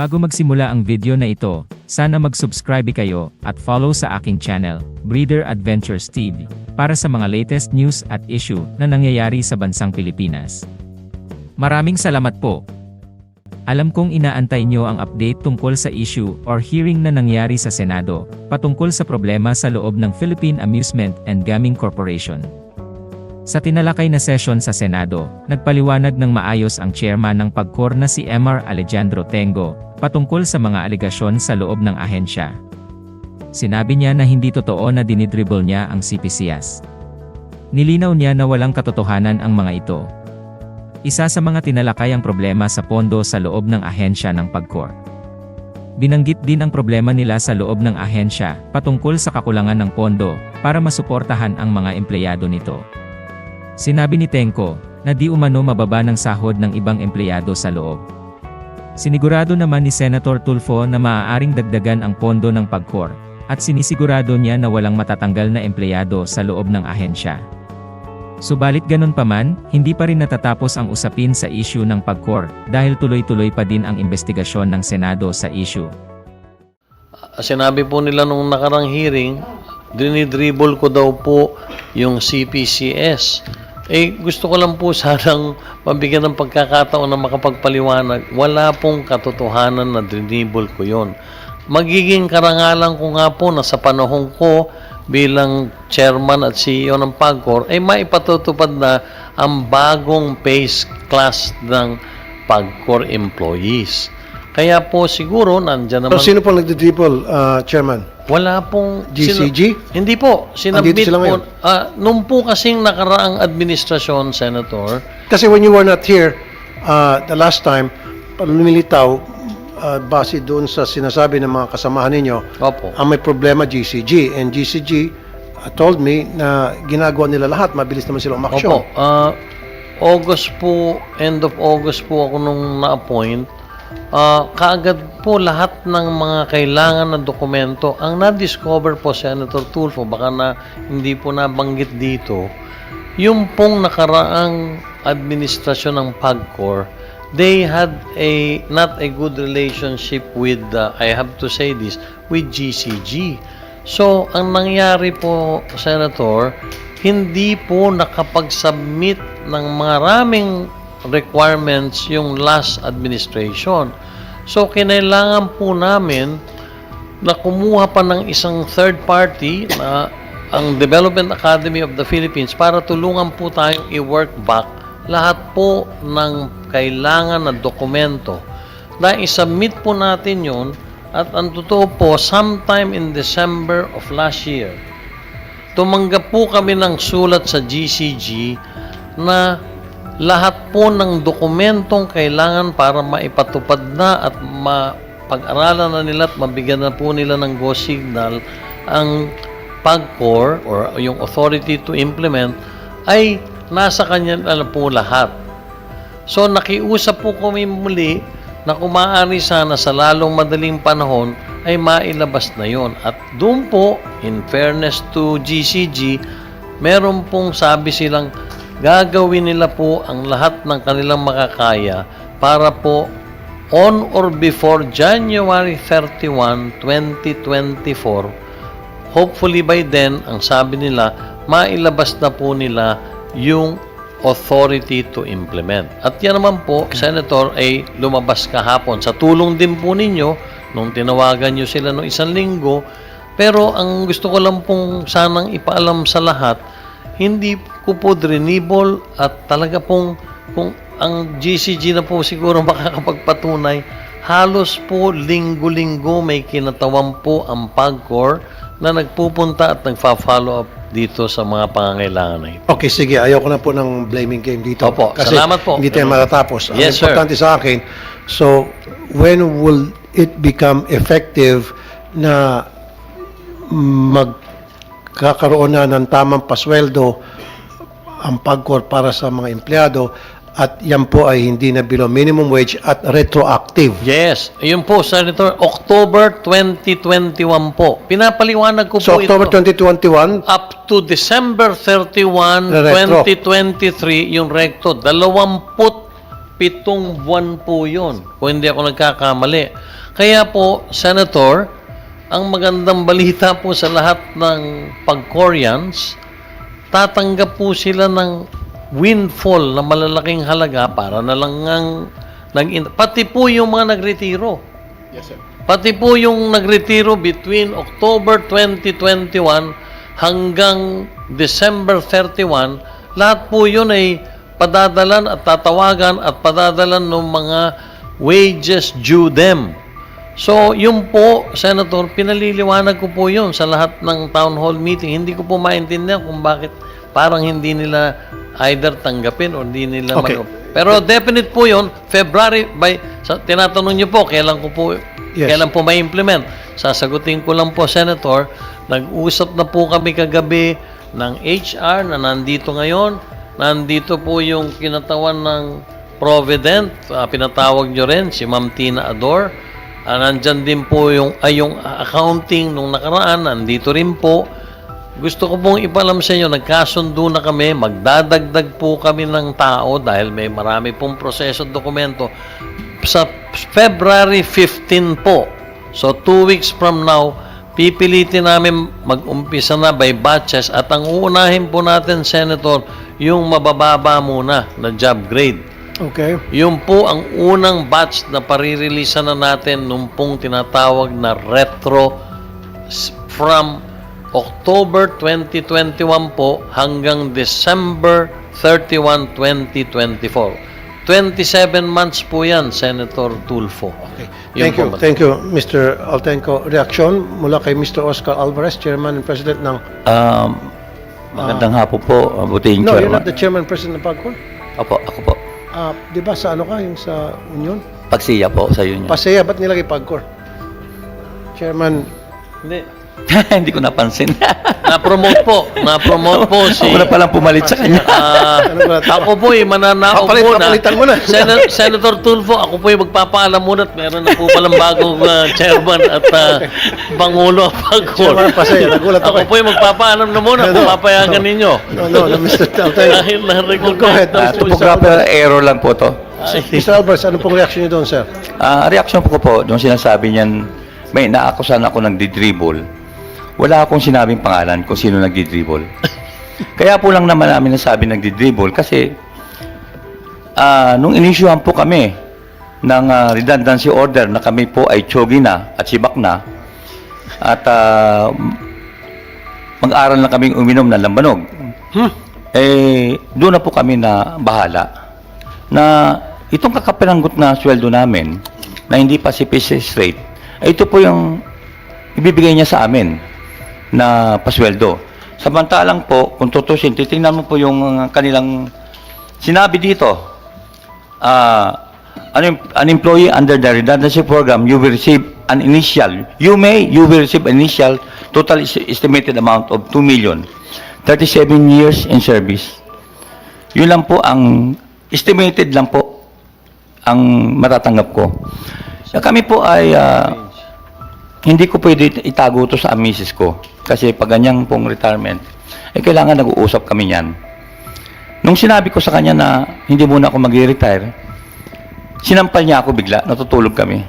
Bago magsimula ang video na ito, sana mag-subscribe kayo at follow sa aking channel, Breeder Adventures TV, para sa mga latest news at issue na nangyayari sa bansang Pilipinas. Maraming salamat po. Alam kong inaantay nyo ang update tungkol sa issue or hearing na nangyari sa Senado, patungkol sa problema sa loob ng Philippine Amusement and Gaming Corporation. Sa tinalakay na session sa Senado, nagpaliwanag ng maayos ang chairman ng PAGCOR na si Mr. Alejandro Tengo, patungkol sa mga aligasyon sa loob ng ahensya. Sinabi niya na hindi totoo na dinidribble niya ang CPCS. Nilinaw niya na walang katotohanan ang mga ito. Isa sa mga tinalakay ang problema sa pondo sa loob ng ahensya ng PAGCOR. Binanggit din ang problema nila sa loob ng ahensya patungkol sa kakulangan ng pondo para masuportahan ang mga empleyado nito. Sinabi ni Tenko na di umano mababa ng sahod ng ibang empleyado sa loob. Sinigurado naman ni Senator Tulfo na maaaring dagdagan ang pondo ng PAGCOR at sinisigurado niya na walang matatanggal na empleyado sa loob ng ahensya. Subalit ganun pa man, hindi pa rin natatapos ang usapin sa issue ng PAGCOR dahil tuloy-tuloy pa din ang investigasyon ng Senado sa issue. Sinabi po nila nung nakarang hearing, dinidribble ko daw po yung CPCS. Eh, gusto ko lang po sanang mabigyan ng pagkakataon na makapagpaliwanag. Wala pong katotohanan na dinibble ko yon. Magiging karangalan ko nga po na sa panahon ko bilang chairman at CEO ng PAGCOR ay maipatutupad na ang bagong pay class ng PAGCOR employees. Kaya po siguro nandyan So, naman... sino po nagdi-dribble, uh, Chairman? Wala pong... GCG? hindi po. Sinabit sila po. ah, nung po kasing nakaraang administrasyon, Senator, Kasi when you were not here, uh, the last time, lumilitaw, uh, base doon sa sinasabi ng mga kasamahan ninyo, opo. ang may problema GCG. And GCG uh, told me na ginagawa nila lahat, mabilis naman sila Opo. umaksyon. ah, August po, end of August po ako nung na-appoint. Ah, kaagad po lahat ng mga kailangan na dokumento ang na-discover po Senator Tulfo. Baka na hindi po nabanggit dito yung pong nakaraang administrasyon ng PAGCOR they had a not a good relationship with uh, I have to say this with GCG so ang nangyari po Senator hindi po nakapag-submit ng maraming requirements yung last administration. So, kinailangan po namin na kumuha pa ng isang third party na ang Development Academy of the Philippines para tulungan po tayong i-work back lahat po ng kailangan na dokumento. Dahil isubmit po natin yun at ang totoo po, sometime in December of last year, tumanggap po kami ng sulat sa GCG na lahat po ng dokumentong kailangan para maipatupad na at mapag-aralan na nila at mabigyan na po nila ng go signal ang PAGCOR or yung authority to implement ay nasa kanya na po lahat. So nakiusap po kami muli na kung maaari sana sa lalong madaling panahon ay mailabas na yon. At doon po, in fairness to GCG, meron pong sabi silang gagawin nila po ang lahat ng kanilang makakaya para po on or before January 31, 2024, hopefully by then, ang sabi nila, mailabas na po nila yung authority to implement. At yan naman po, Senator, ay lumabas kahapon. Sa tulong din po ninyo, nung tinawagan nyo sila noong isang linggo, pero ang gusto ko lang pong sanang ipaalam sa lahat, hindi ko po drenibol at talaga pong kung ang GCG na po siguro makakapagpatunay, halos po linggo-linggo may kinatawan po ang PAGCOR na nagpupunta at nagfa-follow up dito sa mga pangangailangan na ito. Okay, sige. Ayoko na po ng blaming game dito. Opo, Kasi salamat po. hindi tayo matatapos. Yes, Ang sir. importante sa akin, so, when will it become effective na magkakaroon na ng tamang pasweldo ang pagkor para sa mga empleyado at yan po ay hindi na below minimum wage at retroactive. Yes, yun po, Senator, October 2021 po. Pinapaliwanag ko So, po October ito. 2021, up to December 31, Retro. 2023, yung recto, 20 pitong buwan po yun, kung hindi ako nagkakamali. Kaya po, Senator, ang magandang balita po sa lahat ng pag-Koreans, tatanggap po sila ng windfall na malalaking halaga para na lang ang nag pati po yung mga nagretiro. Pati po yung nagretiro between October 2021 hanggang December 31, lahat po yun ay padadalan at tatawagan at padadalan ng mga wages due them. So, yun po, Senator, pinaliliwanag ko po yun sa lahat ng town hall meeting. Hindi ko po maintindihan kung bakit parang hindi nila either tanggapin o hindi nila Okay. mag- Pero definite po yun, February, by, sa, tinatanong niyo po, kailan ko po, Yes. kailan po may implement. Sasagutin ko lang po, Senator, nag-usap na po kami kagabi ng HR na nandito ngayon. Nandito po yung kinatawan ng Provident, ah, pinatawag nyo rin, si Ma'am Tina Ador. Ah, nandyan din po yung, ay, yung accounting nung nakaraan, nandito rin po. Gusto ko pong ipalam sa inyo, nagkasundo na kami, magdadagdag po kami ng tao dahil may marami pong proseso at dokumento. Sa February 15 po, so two weeks from now, pipilitin namin mag-umpisa na by batches at ang uunahin po natin, Senator, yung mabababa muna na job grade. Okay. Yun po ang unang batch na parireleasan na natin nung pong tinatawag na retro from October 2021 po hanggang December 31, 2024. 27 months po yan, Senator Tulfo. Okay. Yun Thank you. Thank you, Mr. Altenco. Reaksyon mula kay Mr. Oscar Alvarez, Chairman and President ng... Um, magandang hapon po, abuting No, you're chairman. not the Chairman and President ng PAGCOR. Opo, ako po. Ah, di ba sa ano ka, yung sa Union? Pagsiya po sa union. Pasaya, ba't nilagay PAGCOR? Chairman, Hindi. Hindi ko napansin. Na-promote po. Na-promote po si... ako na palang pumalit sa kanya. Ah, ako po eh, mananakaw Papalit- po na. papalitan mo na. Sen- Senator Tulfo, ako po yung magpapaalam muna at meron na po palang bagong ah, chairman at ah, Pangulo ang Pagkor. Chairman nagulat ako Ako eh. po yung magpapaalam na muna kung No. papayagan ninyo. no, no, no, Mr. Altenco. Dahil Go ahead. na-recognize na Ah, po topographical error lang po to. Mr. Alvarez, ano pong reaction niyo doon, sir? Ah, reaction ko po, nung sinasabi niyan, may naakusan ako ng didribble. Wala akong sinabing pangalan kung sino nagdidribble. Kaya po lang naman namin nasabi nagdidribble kasi ah, nung inisyuhan po kami ng ah, redundancy order na kami po ay chogi na at sibak na at ah, mag-aral na kaming uminom ng lambanog. Eh, doon na po kami na bahala na itong kakapiranggot na sweldo namin na hindi pa si PCS rate, ay ito po yung ibibigay niya sa amin na pasweldo. Samantalang po, kung tutusin, titingnan mo po yung uh, kanilang sinabi dito, ah, an, employee under the redundancy program, you will receive an initial, you may, you will receive an initial total estimated amount of 2 million, 37 years in service. Yun lang po ang estimated lang po ang matatanggap ko. Kami po ay ah, hindi ko pwede itago to sa misis ko kasi pag ganyang pong retirement, eh kailangan nag-uusap kami niyan. Nung sinabi ko sa kanya na hindi muna ako mag-retire, sinampal niya ako bigla, natutulog kami.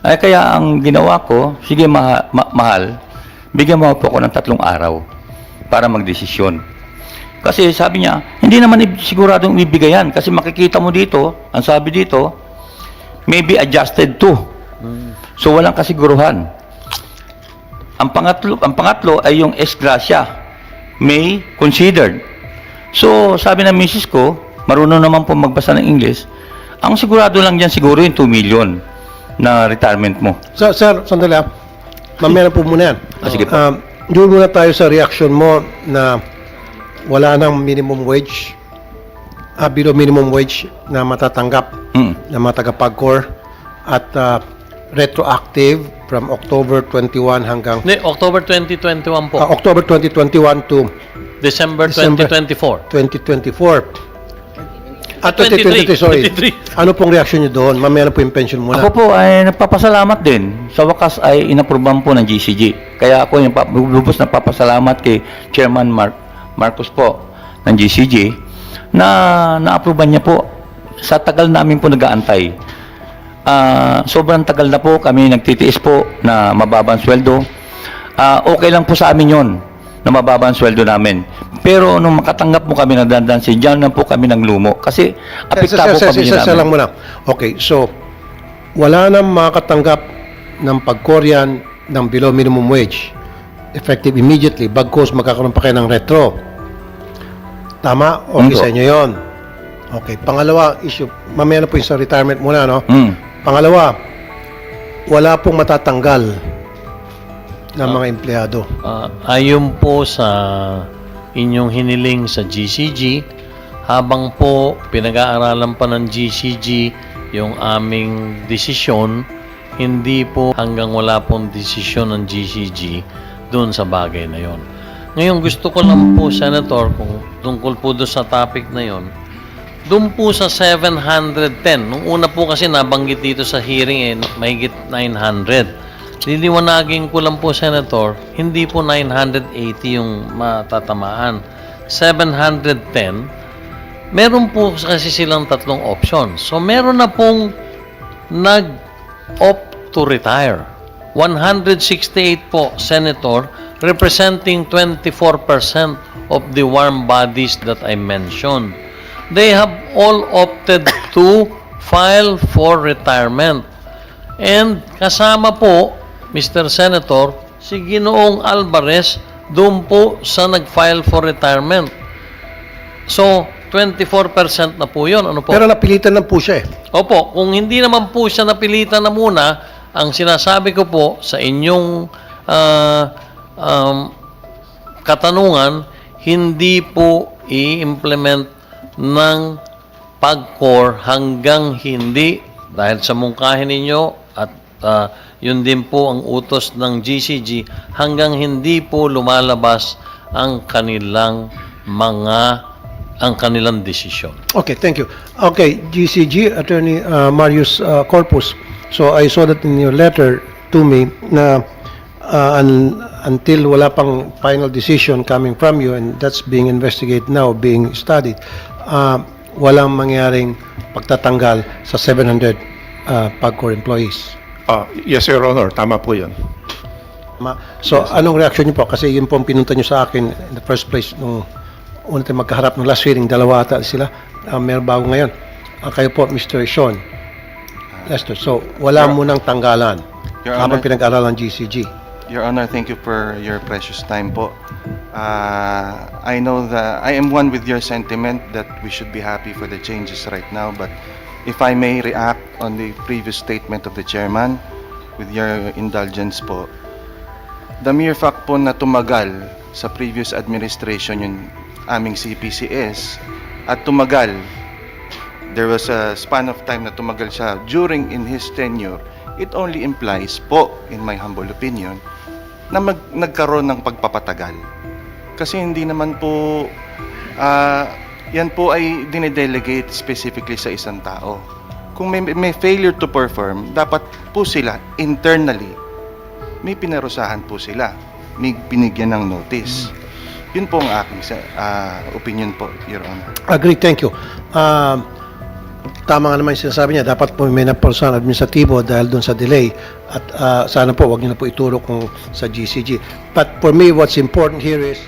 Ay kaya ang ginawa ko, sige ma- ma- mahal, bigyan mo po ako ng tatlong araw para magdesisyon. Kasi sabi niya, hindi naman siguradong ibibigay yan. Kasi makikita mo dito, ang sabi dito, maybe adjusted to. So walang kasiguruhan. Ang pangatlo, ang pangatlo ay yung ex gratia, may considered. So sabi ng misis ko, marunong naman po magbasa ng English, ang sigurado lang diyan siguro yung 2 million na retirement mo. Sir, sir sandali ah. Mamaya na po muna yan. Ah, sige po. Um, doon muna tayo sa reaction mo na wala nang minimum wage, ah, below minimum wage na matatanggap Mm. ng mga taga-PAGCOR at ah, retroactive from October 21 hanggang Hindi, October 2021 po. ah, October 2021 to December, December. 2024. 2024. At 23, 2023, sorry. 23. Ano pong reaction niyo doon? Mamaya na po yung pension muna. Ako po ay nagpapasalamat din. Sa wakas ay inaproban po ng GCG. Kaya ako yung pa- lubos na papasalamat kay Chairman Mark Marcos po ng GCG na naaproban niya po sa tagal namin po nag-aantay, ah, sobrang tagal na po kami nagtitiis po na mababang sweldo. Ah, okay lang po sa amin yon na mababa ang sweldo namin. Pero nung makatanggap po kami ng dandansin, dyan na po kami ng lumo. Kasi apektado Sir, sir, kami sir, sir, lang namin. muna. Okay, so wala nang makakatanggap ng pagkoryan ng below minimum wage effective immediately bagkos magkakaroon pa kayo ng retro. Tama? Okay Opo. sa inyo yon. Okay. Pangalawa, issue, mamaya na po yung sa retirement muna, no? Mm. Pangalawa, wala pong matatanggal ng mga empleyado. Ah, ayon po sa inyong hiniling sa GCG, habang po pinag-aaralan pa ng GCG yung aming desisyon, hindi po hanggang wala pong desisyon ng GCG doon sa bagay na yon. Ngayon gusto ko lang po, Senator, kung tungkol po doon sa topic na yon, doon po sa 710, nung una po kasi nabanggit dito sa hearing eh, mahigit 900. Liliwanagin ko lang po, Senator, hindi po 980 yung matatamaan. 710, meron po kasi silang tatlong option. So, meron na pong nag-opt to retire. 168 po, Senator, representing 24% of the warm bodies that I mentioned. They have all opted to file for retirement. And kasama po, Mr. Senator, si Ginoong Alvarez doon po sa nag-file for retirement. So, 24% na po yun. Ano po? Pero napilitan lang po siya eh. Opo, kung hindi naman po siya napilitan na muna, ang sinasabi ko po sa inyong ah, um, katanungan, hindi po i-implement ng pag-core hanggang hindi dahil sa mungkahin ninyo at ah, yun din po ang utos ng GCG hanggang hindi po lumalabas ang kanilang mga ang kanilang desisyon. Okay, thank you. Okay, GCG, Attorney uh, Marius uh, Corpus. So I saw that in your letter to me na uh, un- until wala pang final decision coming from you and that's being investigated now, being studied, uh, walang mangyaring pagtatanggal sa 700 uh, PAGCOR employees. Ah, yes, Your Honor. Tama po yan. Ma- So, anong reaction niyo po? Kasi yun po ang pinunta niyo sa akin in the first place nung una tayo magkaharap ng last hearing, dalawa ata sila. Uh, meron bago ngayon. Ang kayo po, Mr. Sean. Lester. So, wala Your- munang tanggalan Your habang pinag-aralan GCG. Your Honor, thank you for your precious time po. Uh, I know that I am one with your sentiment that we should be happy for the changes right now, but if I may react on the previous statement of the chairman, with your indulgence po, the mere fact po na tumagal sa previous administration yung aming CPCS at tumagal there was a span of time na tumagal siya during in his tenure, it only implies po, in my humble opinion, na mag, nagkaroon ng pagpapatagal. Kasi hindi naman po, ah, yan po ay dinedelegate specifically sa isang tao. Kung may, may failure to perform, dapat po sila internally, may pinarusahan po sila. May binigyan ng notice. Yun po ang aking sa- ah, opinion po, Your Honor. Agree, thank you. Um, tama nga naman yung sinasabi niya, dapat po may naparusahan administratibo dahil doon sa delay at uh, sana po wag niyo na po ituro kung sa GCG. But for me, what's important here is